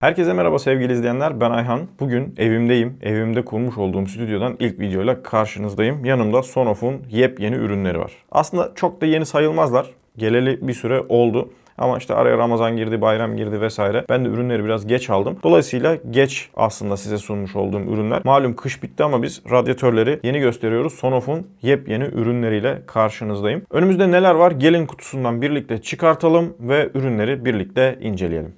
Herkese merhaba sevgili izleyenler. Ben Ayhan. Bugün evimdeyim. Evimde kurmuş olduğum stüdyodan ilk videoyla karşınızdayım. Yanımda Sonof'un yepyeni ürünleri var. Aslında çok da yeni sayılmazlar. Geleli bir süre oldu. Ama işte araya Ramazan girdi, bayram girdi vesaire. Ben de ürünleri biraz geç aldım. Dolayısıyla geç aslında size sunmuş olduğum ürünler. Malum kış bitti ama biz radyatörleri yeni gösteriyoruz. Sonof'un yepyeni ürünleriyle karşınızdayım. Önümüzde neler var? Gelin kutusundan birlikte çıkartalım ve ürünleri birlikte inceleyelim.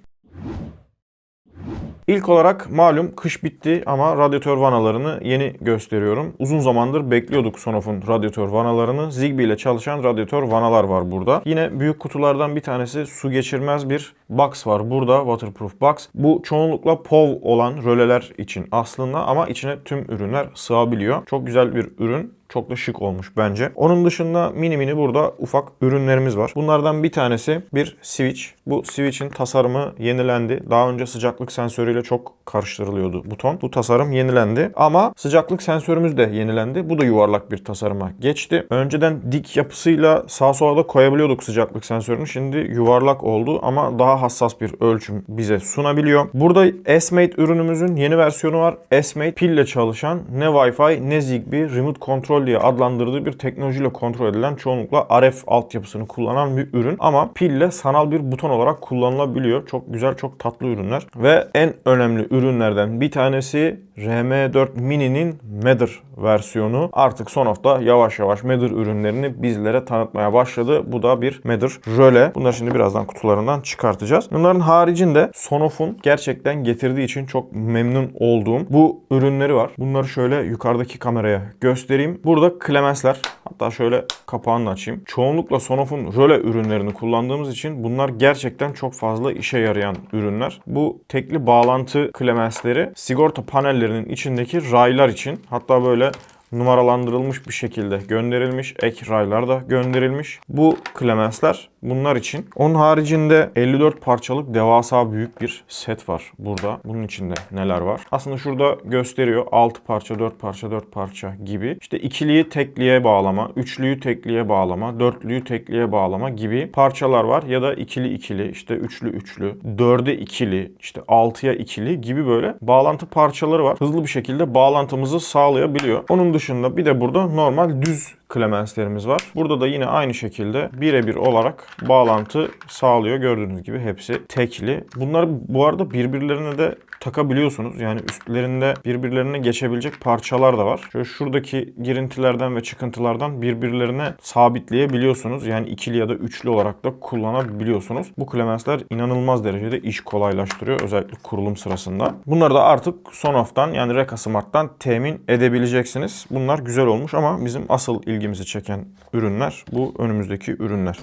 İlk olarak malum kış bitti ama radyatör vanalarını yeni gösteriyorum. Uzun zamandır bekliyorduk Sonof'un radyatör vanalarını. Zigbee ile çalışan radyatör vanalar var burada. Yine büyük kutulardan bir tanesi su geçirmez bir box var burada. Waterproof box. Bu çoğunlukla POV olan röleler için aslında ama içine tüm ürünler sığabiliyor. Çok güzel bir ürün. Çok da şık olmuş bence. Onun dışında mini mini burada ufak ürünlerimiz var. Bunlardan bir tanesi bir switch. Bu switch'in tasarımı yenilendi. Daha önce sıcaklık sensörüyle çok karıştırılıyordu buton. Bu tasarım yenilendi. Ama sıcaklık sensörümüz de yenilendi. Bu da yuvarlak bir tasarıma geçti. Önceden dik yapısıyla sağ sola da koyabiliyorduk sıcaklık sensörünü. Şimdi yuvarlak oldu ama daha hassas bir ölçüm bize sunabiliyor. Burada S-Mate ürünümüzün yeni versiyonu var. S-Mate pille çalışan ne Wi-Fi ne Zigbee remote control diye adlandırdığı bir teknolojiyle kontrol edilen çoğunlukla RF altyapısını kullanan bir ürün ama pille sanal bir buton olarak kullanılabiliyor. Çok güzel, çok tatlı ürünler. Ve en önemli ürünlerden bir tanesi RM4 Mini'nin Matter versiyonu. Artık Sonoff'ta yavaş yavaş Matter ürünlerini bizlere tanıtmaya başladı. Bu da bir Matter röle. Bunları şimdi birazdan kutularından çıkartacağız. Bunların haricinde Sonoff'un gerçekten getirdiği için çok memnun olduğum bu ürünleri var. Bunları şöyle yukarıdaki kameraya göstereyim. Burada klemensler. Hatta şöyle kapağını açayım. Çoğunlukla Sonoff'un röle ürünlerini kullandığımız için bunlar gerçekten çok fazla işe yarayan ürünler. Bu tekli bağlantı klemensleri sigorta panellerinin içindeki raylar için hatta böyle numaralandırılmış bir şekilde gönderilmiş. Ek raylar da gönderilmiş. Bu klemensler bunlar için. Onun haricinde 54 parçalık devasa büyük bir set var burada. Bunun içinde neler var? Aslında şurada gösteriyor. 6 parça, 4 parça, 4 parça gibi. İşte ikiliyi tekliye bağlama, üçlüyü tekliye bağlama, dörtlüyü tekliye bağlama gibi parçalar var. Ya da ikili ikili, işte üçlü üçlü, dörde ikili, işte altıya ikili gibi böyle bağlantı parçaları var. Hızlı bir şekilde bağlantımızı sağlayabiliyor. Onun dışında bir de burada normal düz klemenslerimiz var. Burada da yine aynı şekilde birebir olarak bağlantı sağlıyor. Gördüğünüz gibi hepsi tekli. Bunları bu arada birbirlerine de takabiliyorsunuz. Yani üstlerinde birbirlerine geçebilecek parçalar da var. Şöyle şuradaki girintilerden ve çıkıntılardan birbirlerine sabitleyebiliyorsunuz. Yani ikili ya da üçlü olarak da kullanabiliyorsunuz. Bu klemensler inanılmaz derecede iş kolaylaştırıyor. Özellikle kurulum sırasında. Bunları da artık Sonoff'tan yani Reka Smart'tan temin edebileceksiniz. Bunlar güzel olmuş ama bizim asıl ilgimizi çeken ürünler bu önümüzdeki ürünler.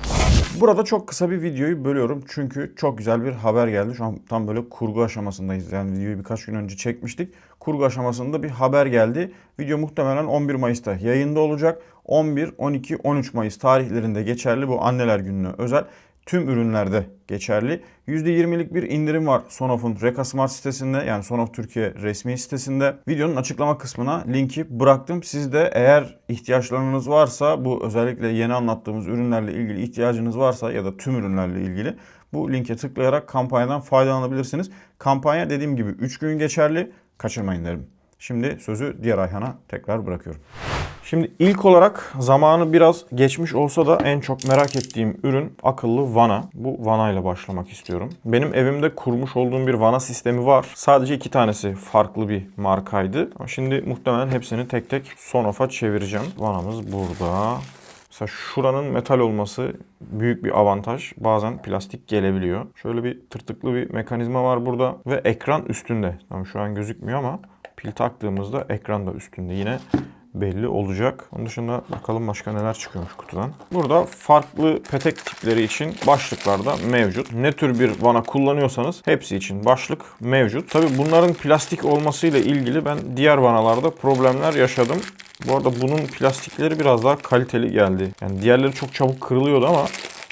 Burada çok kısa bir videoyu bölüyorum çünkü çok güzel bir haber geldi. Şu an tam böyle kurgu aşamasındayız. Yani videoyu birkaç gün önce çekmiştik. Kurgu aşamasında bir haber geldi. Video muhtemelen 11 Mayıs'ta yayında olacak. 11, 12, 13 Mayıs tarihlerinde geçerli bu anneler gününe özel tüm ürünlerde geçerli. %20'lik bir indirim var Sonoff'un Reka Smart sitesinde yani Sonoff Türkiye resmi sitesinde. Videonun açıklama kısmına linki bıraktım. Siz de eğer ihtiyaçlarınız varsa bu özellikle yeni anlattığımız ürünlerle ilgili ihtiyacınız varsa ya da tüm ürünlerle ilgili bu linke tıklayarak kampanyadan faydalanabilirsiniz. Kampanya dediğim gibi 3 gün geçerli. Kaçırmayın derim. Şimdi sözü diğer Ayhan'a tekrar bırakıyorum. Şimdi ilk olarak zamanı biraz geçmiş olsa da en çok merak ettiğim ürün akıllı vana. Bu vana ile başlamak istiyorum. Benim evimde kurmuş olduğum bir vana sistemi var. Sadece iki tanesi farklı bir markaydı. Ama şimdi muhtemelen hepsini tek tek Sonoff'a çevireceğim. Vanamız burada. Mesela şuranın metal olması büyük bir avantaj. Bazen plastik gelebiliyor. Şöyle bir tırtıklı bir mekanizma var burada ve ekran üstünde. Tamam şu an gözükmüyor ama pil taktığımızda ekran da üstünde yine belli olacak. Onun dışında bakalım başka neler çıkıyormuş kutudan. Burada farklı petek tipleri için başlıklar da mevcut. Ne tür bir vana kullanıyorsanız hepsi için başlık mevcut. Tabi bunların plastik olmasıyla ilgili ben diğer vanalarda problemler yaşadım. Bu arada bunun plastikleri biraz daha kaliteli geldi. Yani diğerleri çok çabuk kırılıyordu ama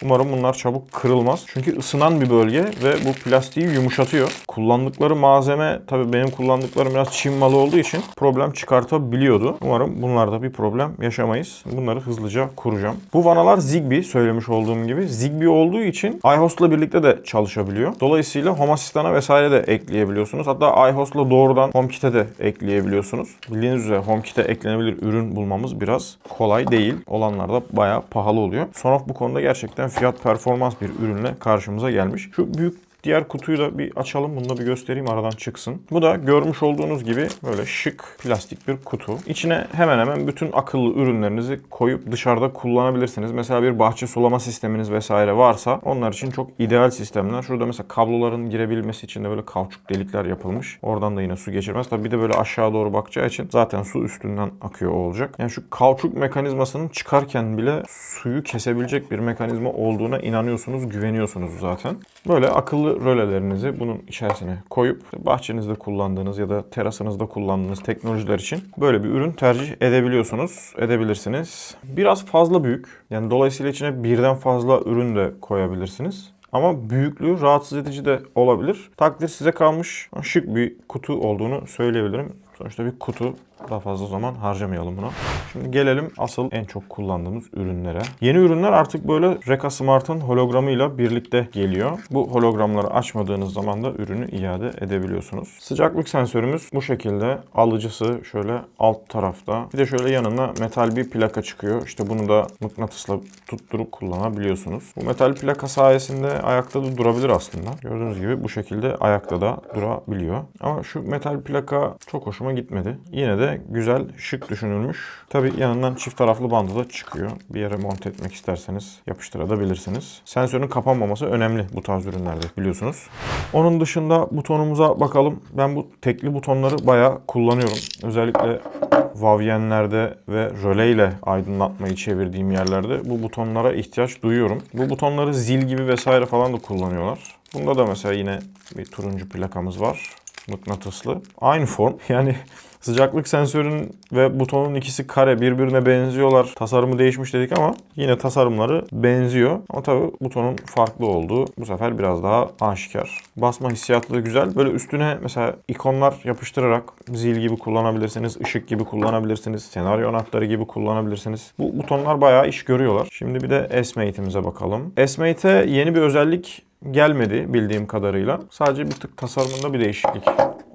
Umarım bunlar çabuk kırılmaz. Çünkü ısınan bir bölge ve bu plastiği yumuşatıyor. Kullandıkları malzeme tabii benim kullandıklarım biraz Çin malı olduğu için problem çıkartabiliyordu. Umarım bunlarda bir problem yaşamayız. Bunları hızlıca kuracağım. Bu vanalar Zigbee söylemiş olduğum gibi. Zigbee olduğu için iHost'la birlikte de çalışabiliyor. Dolayısıyla Home Asistan'a vesaire de ekleyebiliyorsunuz. Hatta iHost'la doğrudan HomeKit'e de ekleyebiliyorsunuz. Bildiğiniz üzere HomeKit'e eklenebilir ürün bulmamız biraz kolay değil. Olanlar da bayağı pahalı oluyor. Sonoff bu konuda gerçekten fiyat performans bir ürünle karşımıza gelmiş. Şu büyük Diğer kutuyu da bir açalım. Bunu da bir göstereyim aradan çıksın. Bu da görmüş olduğunuz gibi böyle şık plastik bir kutu. İçine hemen hemen bütün akıllı ürünlerinizi koyup dışarıda kullanabilirsiniz. Mesela bir bahçe sulama sisteminiz vesaire varsa onlar için çok ideal sistemler. Şurada mesela kabloların girebilmesi için de böyle kauçuk delikler yapılmış. Oradan da yine su geçirmez. Tabii bir de böyle aşağı doğru bakacağı için zaten su üstünden akıyor olacak. Yani şu kauçuk mekanizmasının çıkarken bile suyu kesebilecek bir mekanizma olduğuna inanıyorsunuz, güveniyorsunuz zaten. Böyle akıllı rölelerinizi bunun içerisine koyup bahçenizde kullandığınız ya da terasınızda kullandığınız teknolojiler için böyle bir ürün tercih edebiliyorsunuz, edebilirsiniz. Biraz fazla büyük. Yani dolayısıyla içine birden fazla ürün de koyabilirsiniz. Ama büyüklüğü rahatsız edici de olabilir. Takdir size kalmış. Şık bir kutu olduğunu söyleyebilirim. Sonuçta bir kutu daha fazla zaman harcamayalım buna. Şimdi gelelim asıl en çok kullandığımız ürünlere. Yeni ürünler artık böyle Reka Smart'ın hologramıyla birlikte geliyor. Bu hologramları açmadığınız zaman da ürünü iade edebiliyorsunuz. Sıcaklık sensörümüz bu şekilde. Alıcısı şöyle alt tarafta. Bir de şöyle yanına metal bir plaka çıkıyor. İşte bunu da mıknatısla tutturup kullanabiliyorsunuz. Bu metal plaka sayesinde ayakta da durabilir aslında. Gördüğünüz gibi bu şekilde ayakta da durabiliyor. Ama şu metal plaka çok hoşuma gitmedi. Yine de güzel, şık düşünülmüş. Tabi yanından çift taraflı bandı da çıkıyor. Bir yere monte etmek isterseniz yapıştırabilirsiniz. Sensörün kapanmaması önemli bu tarz ürünlerde biliyorsunuz. Onun dışında butonumuza bakalım. Ben bu tekli butonları bayağı kullanıyorum. Özellikle Vavyenlerde ve röle ile aydınlatmayı çevirdiğim yerlerde bu butonlara ihtiyaç duyuyorum. Bu butonları zil gibi vesaire falan da kullanıyorlar. Bunda da mesela yine bir turuncu plakamız var mıknatıslı. Aynı form. Yani sıcaklık sensörün ve butonun ikisi kare birbirine benziyorlar. Tasarımı değişmiş dedik ama yine tasarımları benziyor. Ama tabii butonun farklı olduğu bu sefer biraz daha aşikar. Basma hissiyatı da güzel. Böyle üstüne mesela ikonlar yapıştırarak zil gibi kullanabilirsiniz, ışık gibi kullanabilirsiniz, senaryo anahtarı gibi kullanabilirsiniz. Bu butonlar bayağı iş görüyorlar. Şimdi bir de S-Mate'imize bakalım. S-Mate'e yeni bir özellik gelmedi bildiğim kadarıyla. Sadece bir tık tasarımında bir değişiklik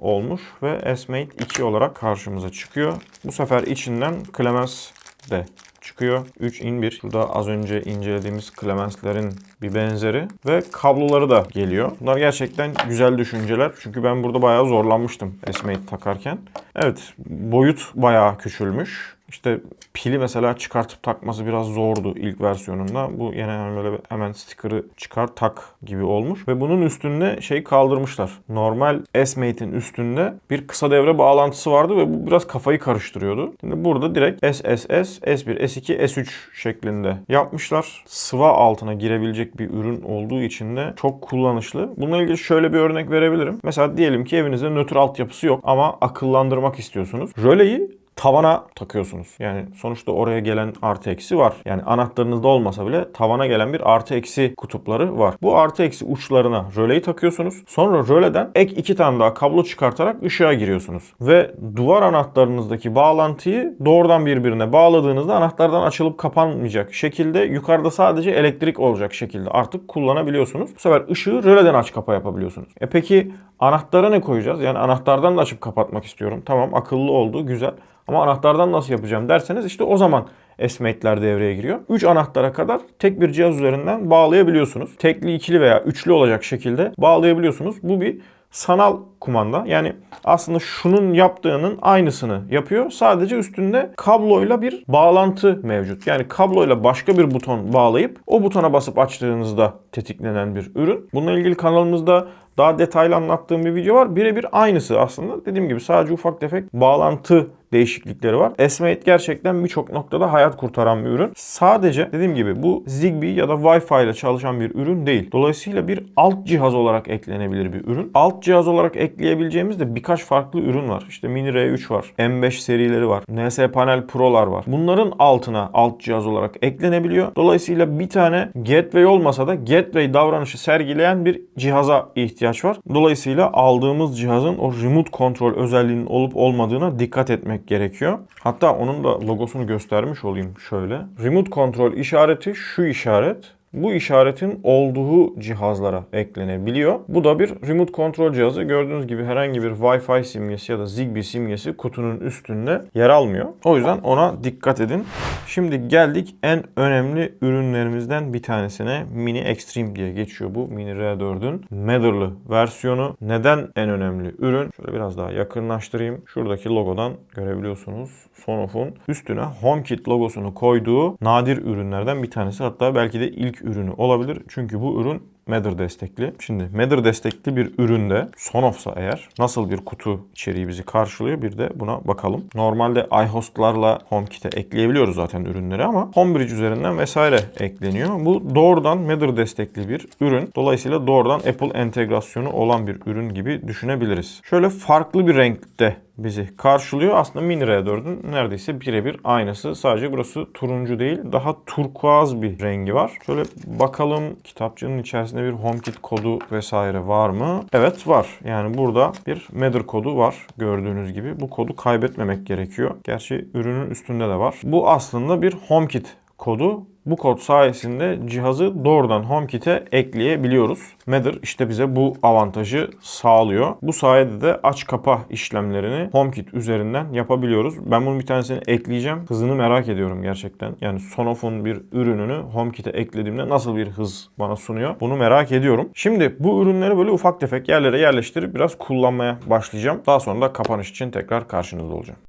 olmuş ve S-Mate 2 olarak karşımıza çıkıyor. Bu sefer içinden Clemens de çıkıyor. 3 in 1. Burada az önce incelediğimiz Clemens'lerin bir benzeri ve kabloları da geliyor. Bunlar gerçekten güzel düşünceler. Çünkü ben burada bayağı zorlanmıştım S-Mate takarken. Evet boyut bayağı küçülmüş. İşte pili mesela çıkartıp takması biraz zordu ilk versiyonunda. Bu yine hemen böyle hemen sticker'ı çıkar tak gibi olmuş. Ve bunun üstünde şey kaldırmışlar. Normal S-Mate'in üstünde bir kısa devre bağlantısı vardı ve bu biraz kafayı karıştırıyordu. Şimdi burada direkt SSS, S1, S2, S3 şeklinde yapmışlar. Sıva altına girebilecek bir ürün olduğu için de çok kullanışlı. Bununla ilgili şöyle bir örnek verebilirim. Mesela diyelim ki evinizde nötr altyapısı yok ama akıllandırmak istiyorsunuz. Röleyi tavana takıyorsunuz. Yani sonuçta oraya gelen artı eksi var. Yani anahtarınızda olmasa bile tavana gelen bir artı eksi kutupları var. Bu artı eksi uçlarına röleyi takıyorsunuz. Sonra röleden ek iki tane daha kablo çıkartarak ışığa giriyorsunuz. Ve duvar anahtarınızdaki bağlantıyı doğrudan birbirine bağladığınızda anahtardan açılıp kapanmayacak şekilde yukarıda sadece elektrik olacak şekilde artık kullanabiliyorsunuz. Bu sefer ışığı röleden aç kapa yapabiliyorsunuz. E peki anahtara ne koyacağız? Yani anahtardan da açıp kapatmak istiyorum. Tamam akıllı oldu güzel. Ama anahtardan nasıl yapacağım derseniz işte o zaman S-Mate'ler devreye giriyor. 3 anahtara kadar tek bir cihaz üzerinden bağlayabiliyorsunuz. Tekli, ikili veya üçlü olacak şekilde bağlayabiliyorsunuz. Bu bir sanal kumanda. Yani aslında şunun yaptığının aynısını yapıyor. Sadece üstünde kabloyla bir bağlantı mevcut. Yani kabloyla başka bir buton bağlayıp o butona basıp açtığınızda tetiklenen bir ürün. Bununla ilgili kanalımızda daha detaylı anlattığım bir video var. Birebir aynısı aslında. Dediğim gibi sadece ufak tefek bağlantı değişiklikleri var. Esmate gerçekten birçok noktada hayat kurtaran bir ürün. Sadece dediğim gibi bu Zigbee ya da Wi-Fi ile çalışan bir ürün değil. Dolayısıyla bir alt cihaz olarak eklenebilir bir ürün. Alt cihaz olarak ekleyebileceğimiz de birkaç farklı ürün var. İşte Mini R3 var. M5 serileri var. NS Panel Pro'lar var. Bunların altına alt cihaz olarak eklenebiliyor. Dolayısıyla bir tane gateway olmasa da gateway davranışı sergileyen bir cihaza ihtiyaç var. Dolayısıyla aldığımız cihazın o remote kontrol özelliğinin olup olmadığına dikkat etmek gerekiyor. Hatta onun da logosunu göstermiş olayım şöyle. Remote kontrol işareti şu işaret bu işaretin olduğu cihazlara eklenebiliyor. Bu da bir remote kontrol cihazı. Gördüğünüz gibi herhangi bir Wi-Fi simgesi ya da Zigbee simgesi kutunun üstünde yer almıyor. O yüzden ona dikkat edin. Şimdi geldik en önemli ürünlerimizden bir tanesine. Mini Extreme diye geçiyor bu Mini R4'ün Mather'lı versiyonu. Neden en önemli ürün? Şöyle biraz daha yakınlaştırayım. Şuradaki logodan görebiliyorsunuz. Sonoff'un üstüne HomeKit logosunu koyduğu nadir ürünlerden bir tanesi. Hatta belki de ilk ürünü olabilir. Çünkü bu ürün Mather destekli. Şimdi Mather destekli bir üründe Sonoff'sa eğer nasıl bir kutu içeriği bizi karşılıyor bir de buna bakalım. Normalde iHost'larla HomeKit'e ekleyebiliyoruz zaten ürünleri ama Homebridge üzerinden vesaire ekleniyor. Bu doğrudan Mather destekli bir ürün. Dolayısıyla doğrudan Apple entegrasyonu olan bir ürün gibi düşünebiliriz. Şöyle farklı bir renkte bizi karşılıyor. Aslında Mini R4'ün neredeyse birebir aynısı. Sadece burası turuncu değil, daha turkuaz bir rengi var. Şöyle bakalım kitapçının içerisinde bir HomeKit kodu vesaire var mı? Evet var. Yani burada bir Mather kodu var gördüğünüz gibi. Bu kodu kaybetmemek gerekiyor. Gerçi ürünün üstünde de var. Bu aslında bir HomeKit kodu. Bu kod sayesinde cihazı doğrudan HomeKit'e ekleyebiliyoruz. Mather işte bize bu avantajı sağlıyor. Bu sayede de aç kapa işlemlerini HomeKit üzerinden yapabiliyoruz. Ben bunun bir tanesini ekleyeceğim. Hızını merak ediyorum gerçekten. Yani Sonoff'un bir ürününü HomeKit'e eklediğimde nasıl bir hız bana sunuyor? Bunu merak ediyorum. Şimdi bu ürünleri böyle ufak tefek yerlere yerleştirip biraz kullanmaya başlayacağım. Daha sonra da kapanış için tekrar karşınızda olacağım.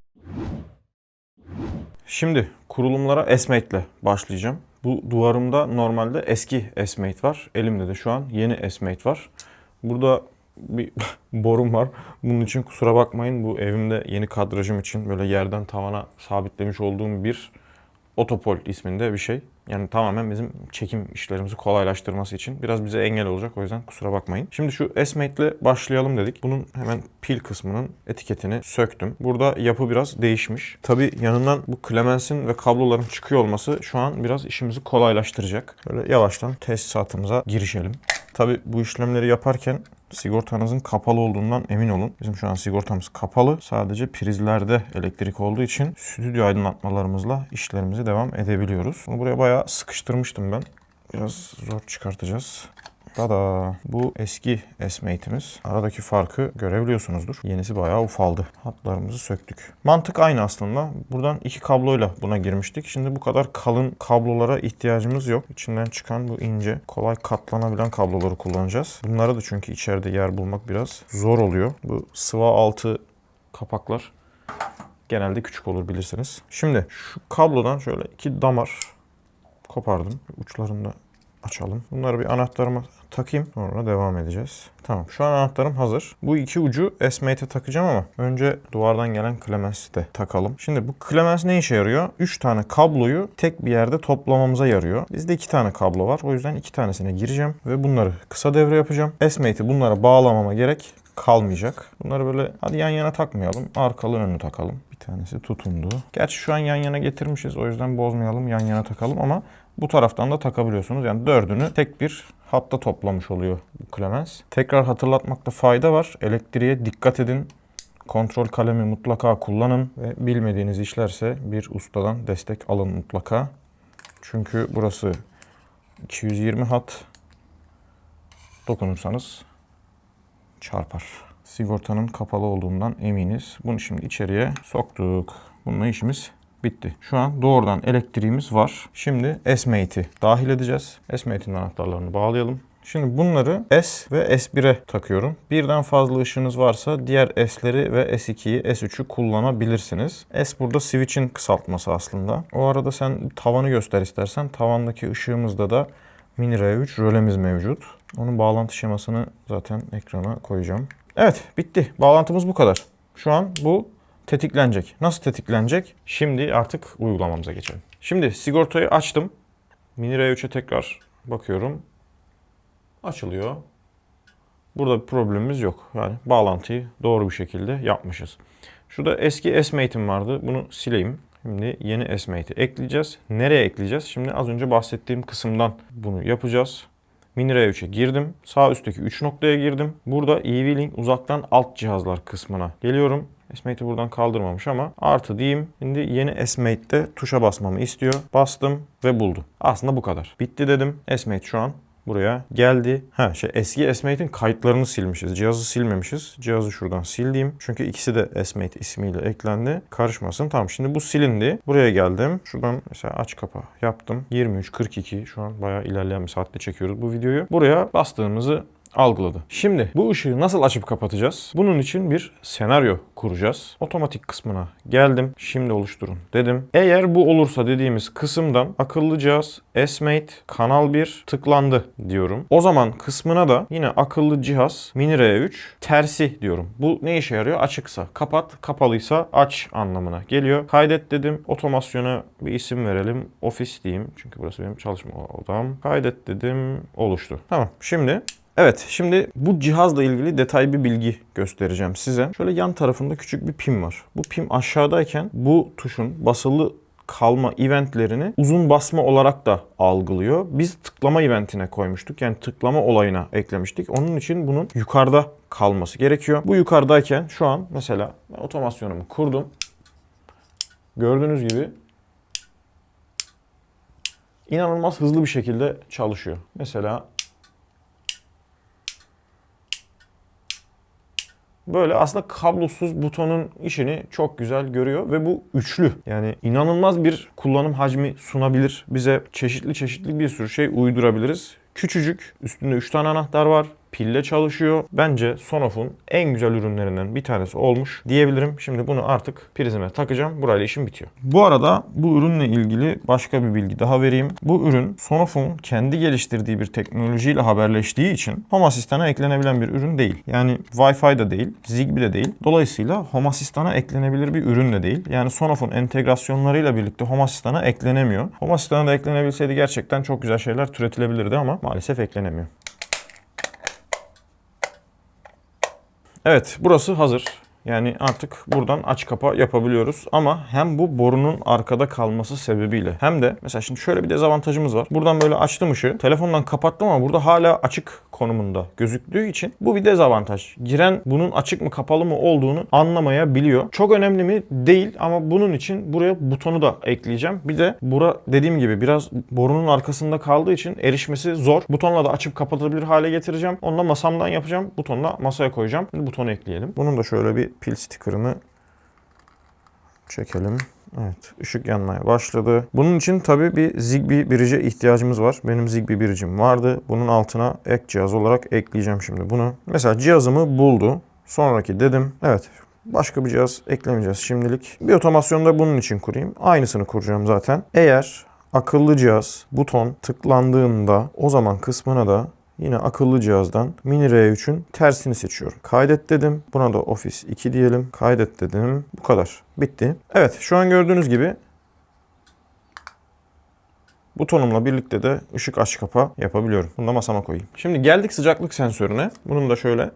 Şimdi kurulumlara S-Mate ile başlayacağım. Bu duvarımda normalde eski S-Mate var. Elimde de şu an yeni S-Mate var. Burada bir borum var. Bunun için kusura bakmayın. Bu evimde yeni kadrajım için böyle yerden tavana sabitlemiş olduğum bir Otopol isminde bir şey. Yani tamamen bizim çekim işlerimizi kolaylaştırması için. Biraz bize engel olacak o yüzden kusura bakmayın. Şimdi şu S-Mate ile başlayalım dedik. Bunun hemen pil kısmının etiketini söktüm. Burada yapı biraz değişmiş. Tabi yanından bu Clemens'in ve kabloların çıkıyor olması şu an biraz işimizi kolaylaştıracak. Böyle yavaştan tesisatımıza girişelim. Tabi bu işlemleri yaparken sigortanızın kapalı olduğundan emin olun. Bizim şu an sigortamız kapalı. Sadece prizlerde elektrik olduğu için stüdyo aydınlatmalarımızla işlerimize devam edebiliyoruz. Bunu buraya bayağı sıkıştırmıştım ben. Biraz zor çıkartacağız. Tada. Bu eski S-Mate'imiz. Aradaki farkı görebiliyorsunuzdur. Yenisi bayağı ufaldı. Hatlarımızı söktük. Mantık aynı aslında. Buradan iki kabloyla buna girmiştik. Şimdi bu kadar kalın kablolara ihtiyacımız yok. İçinden çıkan bu ince, kolay katlanabilen kabloları kullanacağız. Bunları da çünkü içeride yer bulmak biraz zor oluyor. Bu sıva altı kapaklar genelde küçük olur bilirsiniz. Şimdi şu kablodan şöyle iki damar kopardım. Uçlarını da açalım. Bunları bir anahtarıma takayım. Sonra devam edeceğiz. Tamam şu an anahtarım hazır. Bu iki ucu S-Mate'e takacağım ama önce duvardan gelen Clemens'i de takalım. Şimdi bu Clemens ne işe yarıyor? 3 tane kabloyu tek bir yerde toplamamıza yarıyor. Bizde 2 tane kablo var. O yüzden 2 tanesine gireceğim ve bunları kısa devre yapacağım. S-Mate'i bunlara bağlamama gerek kalmayacak. Bunları böyle hadi yan yana takmayalım. Arkalı önlü takalım. Bir tanesi tutundu. Gerçi şu an yan yana getirmişiz. O yüzden bozmayalım. Yan yana takalım ama bu taraftan da takabiliyorsunuz. Yani dördünü tek bir hatta toplamış oluyor bu Clemens. Tekrar hatırlatmakta fayda var. Elektriğe dikkat edin. Kontrol kalemi mutlaka kullanın ve bilmediğiniz işlerse bir ustadan destek alın mutlaka. Çünkü burası 220 hat. Dokunursanız çarpar. Sigortanın kapalı olduğundan eminiz. Bunu şimdi içeriye soktuk. Bununla işimiz bitti. Şu an doğrudan elektriğimiz var. Şimdi S-Mate'i dahil edeceğiz. S-Mate'in anahtarlarını bağlayalım. Şimdi bunları S ve S1'e takıyorum. Birden fazla ışığınız varsa diğer S'leri ve S2'yi, S3'ü kullanabilirsiniz. S burada switch'in kısaltması aslında. O arada sen tavanı göster istersen. Tavandaki ışığımızda da Mini R3 rölemiz mevcut. Onun bağlantı şemasını zaten ekrana koyacağım. Evet bitti. Bağlantımız bu kadar. Şu an bu tetiklenecek. Nasıl tetiklenecek? Şimdi artık uygulamamıza geçelim. Şimdi sigortayı açtım. Mini R3'e tekrar bakıyorum. Açılıyor. Burada bir problemimiz yok. Yani bağlantıyı doğru bir şekilde yapmışız. Şurada eski S-Mate'im vardı. Bunu sileyim. Şimdi yeni S-Mate'i ekleyeceğiz. Nereye ekleyeceğiz? Şimdi az önce bahsettiğim kısımdan bunu yapacağız. Mini R3'e girdim. Sağ üstteki 3 noktaya girdim. Burada EV-Link uzaktan alt cihazlar kısmına geliyorum. S-Mate'i buradan kaldırmamış ama artı diyeyim. Şimdi yeni S-Mate'de tuşa basmamı istiyor. Bastım ve buldu. Aslında bu kadar. Bitti dedim. S-Mate şu an buraya geldi. Ha şey eski S-Mate'in kayıtlarını silmişiz. Cihazı silmemişiz. Cihazı şuradan sildiğim. Çünkü ikisi de S-Mate ismiyle eklendi. Karışmasın. Tamam şimdi bu silindi. Buraya geldim. Şuradan mesela aç kapa yaptım. 23.42 şu an bayağı ilerleyen bir saatte çekiyoruz bu videoyu. Buraya bastığımızı algıladı. Şimdi bu ışığı nasıl açıp kapatacağız? Bunun için bir senaryo kuracağız. Otomatik kısmına geldim. Şimdi oluşturun dedim. Eğer bu olursa dediğimiz kısımdan akıllı cihaz S-Mate kanal 1 tıklandı diyorum. O zaman kısmına da yine akıllı cihaz Mini R3 tersi diyorum. Bu ne işe yarıyor? Açıksa kapat, kapalıysa aç anlamına geliyor. Kaydet dedim. Otomasyona bir isim verelim. Ofis diyeyim. Çünkü burası benim çalışma odam. Kaydet dedim. Oluştu. Tamam. Şimdi Evet şimdi bu cihazla ilgili detaylı bir bilgi göstereceğim size. Şöyle yan tarafında küçük bir pim var. Bu pim aşağıdayken bu tuşun basılı kalma eventlerini uzun basma olarak da algılıyor. Biz tıklama eventine koymuştuk. Yani tıklama olayına eklemiştik. Onun için bunun yukarıda kalması gerekiyor. Bu yukarıdayken şu an mesela ben otomasyonumu kurdum. Gördüğünüz gibi inanılmaz hızlı bir şekilde çalışıyor. Mesela Böyle aslında kablosuz butonun işini çok güzel görüyor ve bu üçlü. Yani inanılmaz bir kullanım hacmi sunabilir. Bize çeşitli çeşitli bir sürü şey uydurabiliriz. Küçücük, üstünde 3 tane anahtar var. Pille çalışıyor. Bence Sonof'un en güzel ürünlerinden bir tanesi olmuş diyebilirim. Şimdi bunu artık prizime takacağım. Burayla işim bitiyor. Bu arada bu ürünle ilgili başka bir bilgi daha vereyim. Bu ürün Sonof'un kendi geliştirdiği bir teknolojiyle haberleştiği için Home Asistan'a eklenebilen bir ürün değil. Yani Wi-Fi de değil, Zigbee de değil. Dolayısıyla Home Asistan'a eklenebilir bir ürün de değil. Yani Sonof'un entegrasyonlarıyla birlikte Home Asistan'a eklenemiyor. Home Asistan'a da eklenebilseydi gerçekten çok güzel şeyler türetilebilirdi ama maalesef eklenemiyor. Evet burası hazır. Yani artık buradan aç kapa yapabiliyoruz. Ama hem bu borunun arkada kalması sebebiyle hem de mesela şimdi şöyle bir dezavantajımız var. Buradan böyle açtım ışığı. Telefondan kapattım ama burada hala açık konumunda gözüktüğü için bu bir dezavantaj. Giren bunun açık mı kapalı mı olduğunu anlamayabiliyor. Çok önemli mi? Değil ama bunun için buraya butonu da ekleyeceğim. Bir de bura dediğim gibi biraz borunun arkasında kaldığı için erişmesi zor. Butonla da açıp kapatabilir hale getireceğim. Onu da masamdan yapacağım. Butonla masaya koyacağım. Şimdi butonu ekleyelim. Bunun da şöyle bir pil sticker'ını çekelim. Evet, ışık yanmaya başladı. Bunun için tabii bir Zigbee bridge'e ihtiyacımız var. Benim Zigbee bridge'im vardı. Bunun altına ek cihaz olarak ekleyeceğim şimdi bunu. Mesela cihazımı buldu. Sonraki dedim. Evet, başka bir cihaz eklemeyeceğiz şimdilik. Bir otomasyonu da bunun için kurayım. Aynısını kuracağım zaten. Eğer akıllı cihaz buton tıklandığında o zaman kısmına da Yine akıllı cihazdan Mini R3'ün tersini seçiyorum. Kaydet dedim. Buna da Office 2 diyelim. Kaydet dedim. Bu kadar. Bitti. Evet şu an gördüğünüz gibi butonumla birlikte de ışık aç kapa yapabiliyorum. Bunu da masama koyayım. Şimdi geldik sıcaklık sensörüne. Bunun da şöyle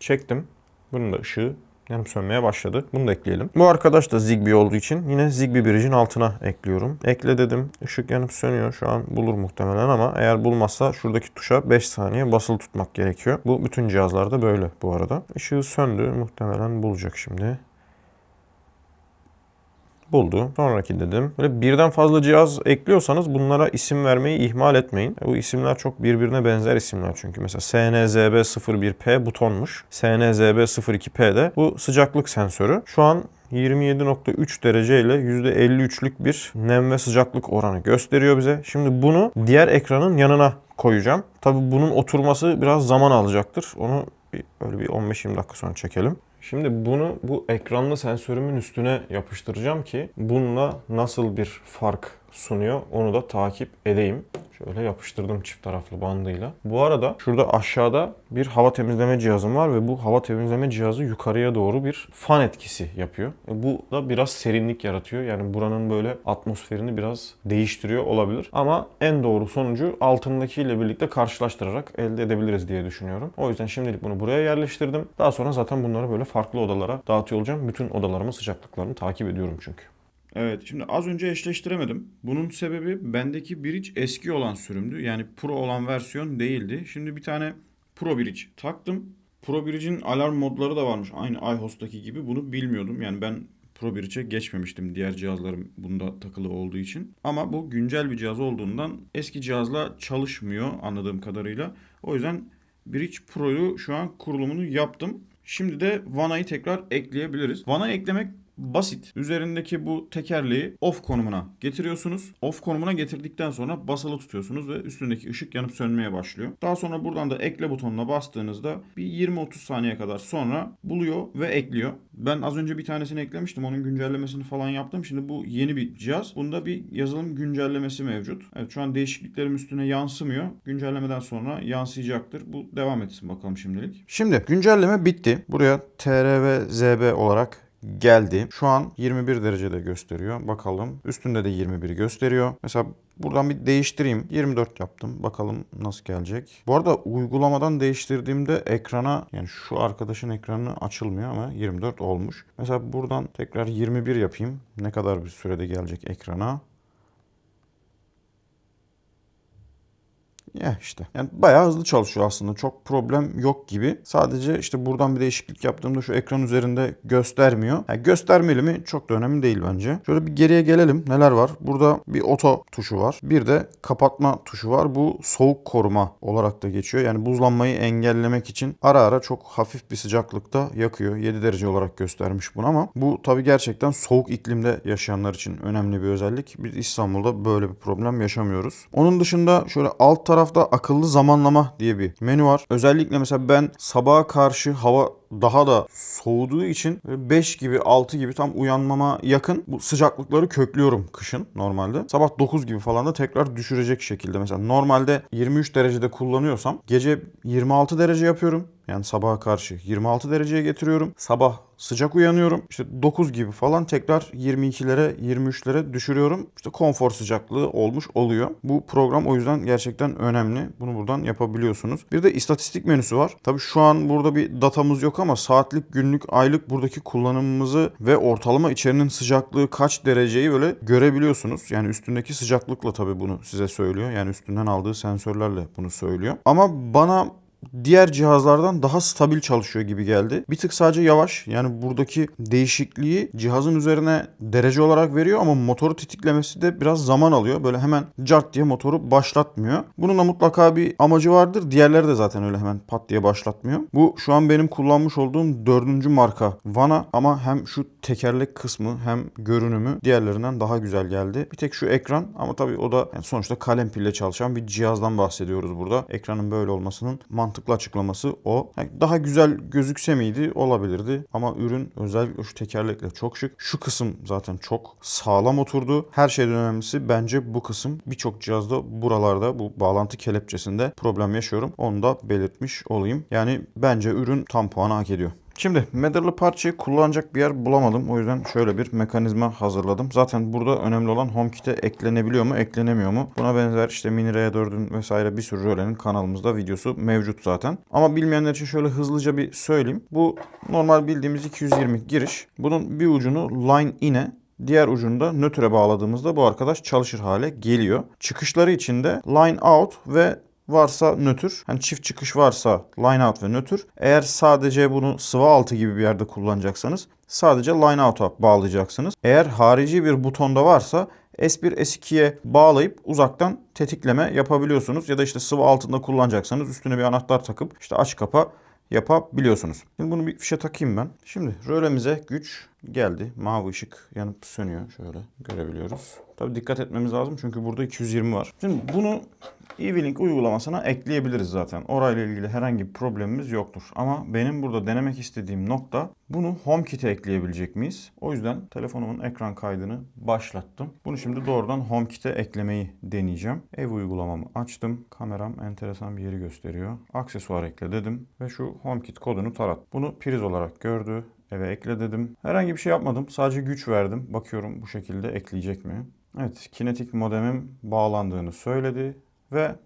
çektim. Bunun da ışığı yanıp sönmeye başladı. Bunu da ekleyelim. Bu arkadaş da Zigbee olduğu için yine Zigbee bridge'in altına ekliyorum. Ekle dedim. Işık yanıp sönüyor. Şu an bulur muhtemelen ama eğer bulmazsa şuradaki tuşa 5 saniye basılı tutmak gerekiyor. Bu bütün cihazlarda böyle bu arada. Işığı söndü. Muhtemelen bulacak şimdi buldu. Sonraki dedim. Böyle birden fazla cihaz ekliyorsanız bunlara isim vermeyi ihmal etmeyin. Bu isimler çok birbirine benzer isimler çünkü. Mesela SNZB01P butonmuş. SNZB02P de bu sıcaklık sensörü. Şu an 27.3 derece ile %53'lük bir nem ve sıcaklık oranı gösteriyor bize. Şimdi bunu diğer ekranın yanına koyacağım. Tabi bunun oturması biraz zaman alacaktır. Onu bir, böyle bir 15-20 dakika sonra çekelim. Şimdi bunu bu ekranlı sensörümün üstüne yapıştıracağım ki bununla nasıl bir fark sunuyor. Onu da takip edeyim. Şöyle yapıştırdım çift taraflı bandıyla. Bu arada şurada aşağıda bir hava temizleme cihazım var ve bu hava temizleme cihazı yukarıya doğru bir fan etkisi yapıyor. E bu da biraz serinlik yaratıyor. Yani buranın böyle atmosferini biraz değiştiriyor olabilir. Ama en doğru sonucu altındakiyle birlikte karşılaştırarak elde edebiliriz diye düşünüyorum. O yüzden şimdilik bunu buraya yerleştirdim. Daha sonra zaten bunları böyle farklı odalara dağıtıyor olacağım. Bütün odalarımın sıcaklıklarını takip ediyorum çünkü. Evet şimdi az önce eşleştiremedim. Bunun sebebi bendeki bridge eski olan sürümdü. Yani Pro olan versiyon değildi. Şimdi bir tane Pro bridge taktım. Pro bridge'in alarm modları da varmış. Aynı iHost'taki gibi. Bunu bilmiyordum. Yani ben Pro bridge'e geçmemiştim diğer cihazlarım bunda takılı olduğu için. Ama bu güncel bir cihaz olduğundan eski cihazla çalışmıyor anladığım kadarıyla. O yüzden Bridge Pro'yu şu an kurulumunu yaptım. Şimdi de Vana'yı tekrar ekleyebiliriz. Vana eklemek basit. Üzerindeki bu tekerleği off konumuna getiriyorsunuz. Off konumuna getirdikten sonra basılı tutuyorsunuz ve üstündeki ışık yanıp sönmeye başlıyor. Daha sonra buradan da ekle butonuna bastığınızda bir 20-30 saniye kadar sonra buluyor ve ekliyor. Ben az önce bir tanesini eklemiştim. Onun güncellemesini falan yaptım. Şimdi bu yeni bir cihaz. Bunda bir yazılım güncellemesi mevcut. Evet şu an değişikliklerim üstüne yansımıyor. Güncellemeden sonra yansıyacaktır. Bu devam etsin bakalım şimdilik. Şimdi güncelleme bitti. Buraya TR ve ZB olarak geldi. Şu an 21 derecede gösteriyor. Bakalım. Üstünde de 21 gösteriyor. Mesela buradan bir değiştireyim. 24 yaptım. Bakalım nasıl gelecek. Bu arada uygulamadan değiştirdiğimde ekrana yani şu arkadaşın ekranı açılmıyor ama 24 olmuş. Mesela buradan tekrar 21 yapayım. Ne kadar bir sürede gelecek ekrana? Ya işte. Yani bayağı hızlı çalışıyor aslında. Çok problem yok gibi. Sadece işte buradan bir değişiklik yaptığımda şu ekran üzerinde göstermiyor. Yani göstermeli mi? Çok da önemli değil bence. Şöyle bir geriye gelelim. Neler var? Burada bir oto tuşu var. Bir de kapatma tuşu var. Bu soğuk koruma olarak da geçiyor. Yani buzlanmayı engellemek için ara ara çok hafif bir sıcaklıkta yakıyor. 7 derece olarak göstermiş bunu ama bu tabii gerçekten soğuk iklimde yaşayanlar için önemli bir özellik. Biz İstanbul'da böyle bir problem yaşamıyoruz. Onun dışında şöyle alt tarafta akıllı zamanlama diye bir menü var. Özellikle mesela ben sabaha karşı hava daha da soğuduğu için 5 gibi 6 gibi tam uyanmama yakın bu sıcaklıkları köklüyorum kışın normalde. Sabah 9 gibi falan da tekrar düşürecek şekilde mesela normalde 23 derecede kullanıyorsam gece 26 derece yapıyorum. Yani sabaha karşı 26 dereceye getiriyorum. Sabah sıcak uyanıyorum. İşte 9 gibi falan tekrar 22'lere 23'lere düşürüyorum. İşte konfor sıcaklığı olmuş oluyor. Bu program o yüzden gerçekten önemli. Bunu buradan yapabiliyorsunuz. Bir de istatistik menüsü var. Tabii şu an burada bir datamız yok ama saatlik, günlük, aylık buradaki kullanımımızı ve ortalama içerinin sıcaklığı kaç dereceyi böyle görebiliyorsunuz. Yani üstündeki sıcaklıkla tabii bunu size söylüyor. Yani üstünden aldığı sensörlerle bunu söylüyor. Ama bana diğer cihazlardan daha stabil çalışıyor gibi geldi. Bir tık sadece yavaş. Yani buradaki değişikliği cihazın üzerine derece olarak veriyor ama motoru tetiklemesi de biraz zaman alıyor. Böyle hemen cart diye motoru başlatmıyor. Bunun da mutlaka bir amacı vardır. Diğerleri de zaten öyle hemen pat diye başlatmıyor. Bu şu an benim kullanmış olduğum dördüncü marka Vana ama hem şu tekerlek kısmı hem görünümü diğerlerinden daha güzel geldi. Bir tek şu ekran ama tabii o da yani sonuçta kalem pille çalışan bir cihazdan bahsediyoruz burada. Ekranın böyle olmasının mantıklı açıklaması o. Yani daha güzel gözükse miydi? Olabilirdi. Ama ürün özellikle şu tekerlekle çok şık. Şu kısım zaten çok sağlam oturdu. Her şeyden önemlisi bence bu kısım birçok cihazda buralarda bu bağlantı kelepçesinde problem yaşıyorum. Onu da belirtmiş olayım. Yani bence ürün tam puanı hak ediyor. Şimdi Medder'lı parçayı kullanacak bir yer bulamadım. O yüzden şöyle bir mekanizma hazırladım. Zaten burada önemli olan HomeKit'e eklenebiliyor mu, eklenemiyor mu? Buna benzer işte Mini R4'ün vesaire bir sürü rölenin kanalımızda videosu mevcut zaten. Ama bilmeyenler için şöyle hızlıca bir söyleyeyim. Bu normal bildiğimiz 220 giriş. Bunun bir ucunu line in'e Diğer ucunda nötre bağladığımızda bu arkadaş çalışır hale geliyor. Çıkışları içinde line out ve varsa nötr. Hani çift çıkış varsa line out ve nötr. Eğer sadece bunu sıvı altı gibi bir yerde kullanacaksanız sadece line out'a bağlayacaksınız. Eğer harici bir butonda varsa S1 S2'ye bağlayıp uzaktan tetikleme yapabiliyorsunuz. Ya da işte sıvı altında kullanacaksanız üstüne bir anahtar takıp işte aç kapa yapabiliyorsunuz. Şimdi bunu bir fişe takayım ben. Şimdi rölemize güç geldi. Mavi ışık yanıp sönüyor. Şöyle görebiliyoruz. Tabii dikkat etmemiz lazım çünkü burada 220 var. Şimdi bunu EV-Link uygulamasına ekleyebiliriz zaten. Orayla ilgili herhangi bir problemimiz yoktur. Ama benim burada denemek istediğim nokta bunu HomeKit'e ekleyebilecek miyiz? O yüzden telefonumun ekran kaydını başlattım. Bunu şimdi doğrudan HomeKit'e eklemeyi deneyeceğim. Ev uygulamamı açtım. Kameram enteresan bir yeri gösteriyor. Aksesuar ekle dedim ve şu HomeKit kodunu tarat. Bunu priz olarak gördü. Eve ekle dedim. Herhangi bir şey yapmadım. Sadece güç verdim. Bakıyorum bu şekilde ekleyecek mi? Evet, kinetik modemim bağlandığını söyledi ve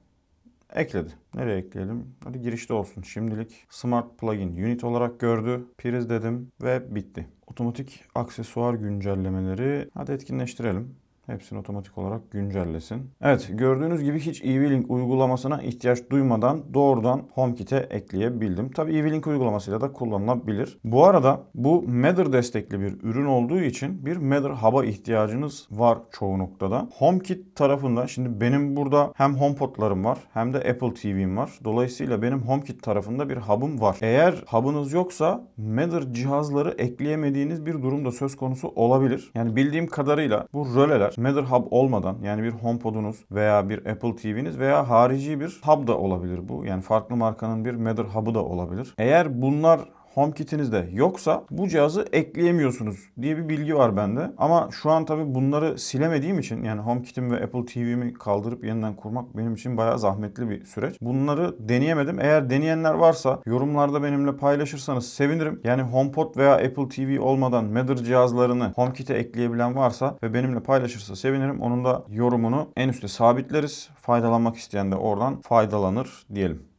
ekledi. Nereye ekleyelim? Hadi girişte olsun. Şimdilik Smart Plugin Unit olarak gördü. Priz dedim ve bitti. Otomatik aksesuar güncellemeleri. Hadi etkinleştirelim. Hepsini otomatik olarak güncellesin. Evet gördüğünüz gibi hiç EV-Link uygulamasına ihtiyaç duymadan doğrudan HomeKit'e ekleyebildim. Tabii EV-Link uygulamasıyla da kullanılabilir. Bu arada bu Matter destekli bir ürün olduğu için bir Matter Hub'a ihtiyacınız var çoğu noktada. HomeKit tarafında şimdi benim burada hem HomePod'larım var hem de Apple TV'm var. Dolayısıyla benim HomeKit tarafında bir hub'ım var. Eğer hub'ınız yoksa Matter cihazları ekleyemediğiniz bir durum da söz konusu olabilir. Yani bildiğim kadarıyla bu röleler Matter Hub olmadan yani bir HomePod'unuz veya bir Apple TV'niz veya harici bir hub da olabilir bu. Yani farklı markanın bir Matter Hub'ı da olabilir. Eğer bunlar HomeKit'inizde yoksa bu cihazı ekleyemiyorsunuz diye bir bilgi var bende. Ama şu an tabii bunları silemediğim için yani HomeKit'im ve Apple TV'mi kaldırıp yeniden kurmak benim için bayağı zahmetli bir süreç. Bunları deneyemedim. Eğer deneyenler varsa yorumlarda benimle paylaşırsanız sevinirim. Yani HomePod veya Apple TV olmadan Matter cihazlarını HomeKit'e ekleyebilen varsa ve benimle paylaşırsa sevinirim. Onun da yorumunu en üstte sabitleriz. Faydalanmak isteyen de oradan faydalanır diyelim.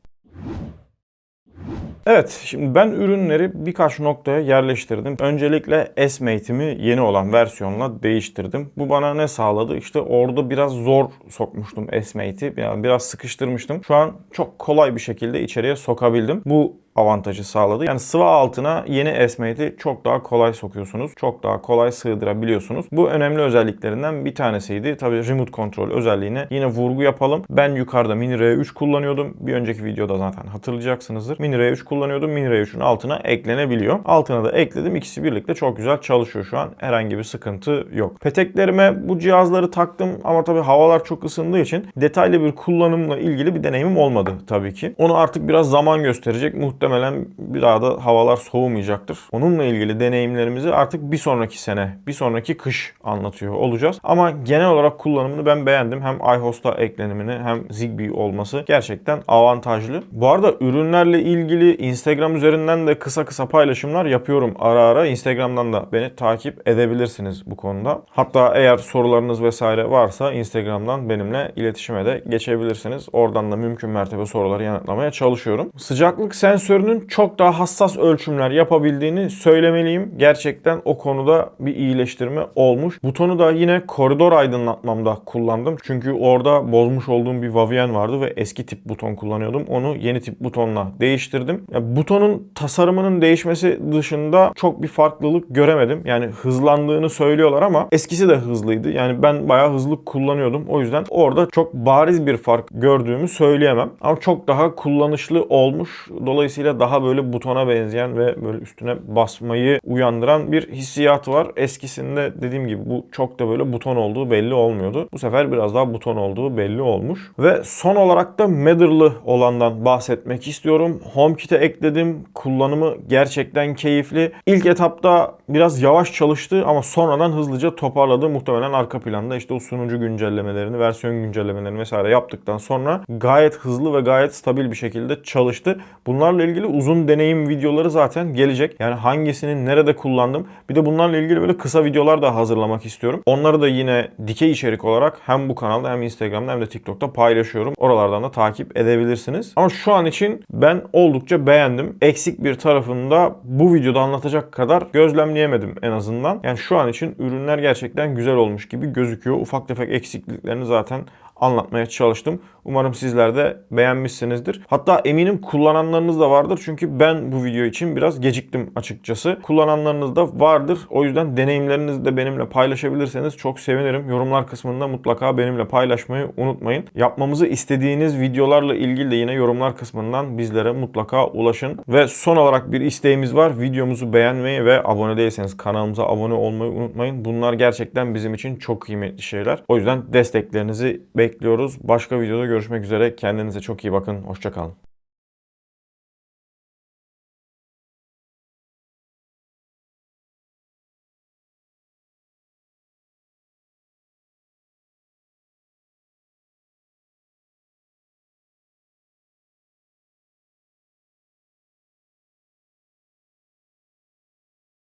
Evet, şimdi ben ürünleri birkaç noktaya yerleştirdim. Öncelikle S-Mate'imi yeni olan versiyonla değiştirdim. Bu bana ne sağladı? İşte orada biraz zor sokmuştum S-Mate'i. Yani biraz sıkıştırmıştım. Şu an çok kolay bir şekilde içeriye sokabildim. Bu avantajı sağladı. Yani sıva altına yeni S-Mate'i çok daha kolay sokuyorsunuz. Çok daha kolay sığdırabiliyorsunuz. Bu önemli özelliklerinden bir tanesiydi. Tabii remote kontrol özelliğine yine vurgu yapalım. Ben yukarıda Mini R3 kullanıyordum. Bir önceki videoda zaten hatırlayacaksınızdır. Mini R3 kullanıyordum. Mini R3'ün altına eklenebiliyor. Altına da ekledim. İkisi birlikte çok güzel çalışıyor şu an. Herhangi bir sıkıntı yok. Peteklerime bu cihazları taktım ama tabii havalar çok ısındığı için detaylı bir kullanımla ilgili bir deneyimim olmadı tabii ki. Onu artık biraz zaman gösterecek. Muhtemelen bir daha da havalar soğumayacaktır. Onunla ilgili deneyimlerimizi artık bir sonraki sene, bir sonraki kış anlatıyor olacağız. Ama genel olarak kullanımını ben beğendim. Hem iHost'a eklenimini hem Zigbee olması gerçekten avantajlı. Bu arada ürünlerle ilgili Instagram üzerinden de kısa kısa paylaşımlar yapıyorum ara ara. Instagram'dan da beni takip edebilirsiniz bu konuda. Hatta eğer sorularınız vesaire varsa Instagram'dan benimle iletişime de geçebilirsiniz. Oradan da mümkün mertebe soruları yanıtlamaya çalışıyorum. Sıcaklık sensörünün çok daha hassas ölçümler yapabildiğini söylemeliyim. Gerçekten o konuda bir iyileştirme olmuş. Butonu da yine koridor aydınlatmamda kullandım. Çünkü orada bozmuş olduğum bir Vavien vardı ve eski tip buton kullanıyordum. Onu yeni tip butonla değiştirdim. Ya, butonun tasarımının değişmesi dışında çok bir farklılık göremedim. Yani hızlandığını söylüyorlar ama eskisi de hızlıydı. Yani ben bayağı hızlı kullanıyordum. O yüzden orada çok bariz bir fark gördüğümü söyleyemem. Ama çok daha kullanışlı olmuş. Dolayısıyla daha böyle butona benzeyen ve böyle üstüne basmayı uyandıran bir hissiyat var. Eskisinde dediğim gibi bu çok da böyle buton olduğu belli olmuyordu. Bu sefer biraz daha buton olduğu belli olmuş. Ve son olarak da Matter'lı olandan bahsetmek istiyorum. HomeKit'e ekledim. Kullanımı gerçekten keyifli. İlk etapta biraz yavaş çalıştı ama sonradan hızlıca toparladı. Muhtemelen arka planda işte o sunucu güncellemelerini, versiyon güncellemelerini vesaire yaptıktan sonra gayet hızlı ve gayet stabil bir şekilde çalıştı. Bunlarla ilgili uzun deneyim videoları zaten gelecek. Yani hangisini nerede kullandım. Bir de bunlarla ilgili böyle kısa videolar da hazırlamak istiyorum. Onları da yine dikey içerik olarak hem bu kanalda hem Instagram'da hem de TikTok'ta paylaşıyorum. Oralardan da takip edebilirsiniz. Ama şu an için ben oldukça beğendim. Eksik bir tarafını da bu videoda anlatacak kadar gözlemleyemedim en azından. Yani şu an için ürünler gerçekten güzel olmuş gibi gözüküyor. Ufak tefek eksikliklerini zaten anlatmaya çalıştım. Umarım sizler de beğenmişsinizdir. Hatta eminim kullananlarınız da vardır. Çünkü ben bu video için biraz geciktim açıkçası. Kullananlarınız da vardır. O yüzden deneyimlerinizi de benimle paylaşabilirseniz çok sevinirim. Yorumlar kısmında mutlaka benimle paylaşmayı unutmayın. Yapmamızı istediğiniz videolarla ilgili de yine yorumlar kısmından bizlere mutlaka ulaşın. Ve son olarak bir isteğimiz var. Videomuzu beğenmeyi ve abone değilseniz kanalımıza abone olmayı unutmayın. Bunlar gerçekten bizim için çok kıymetli şeyler. O yüzden desteklerinizi bekliyoruz. Başka videoda görüşmek üzere. Kendinize çok iyi bakın. Hoşçakalın.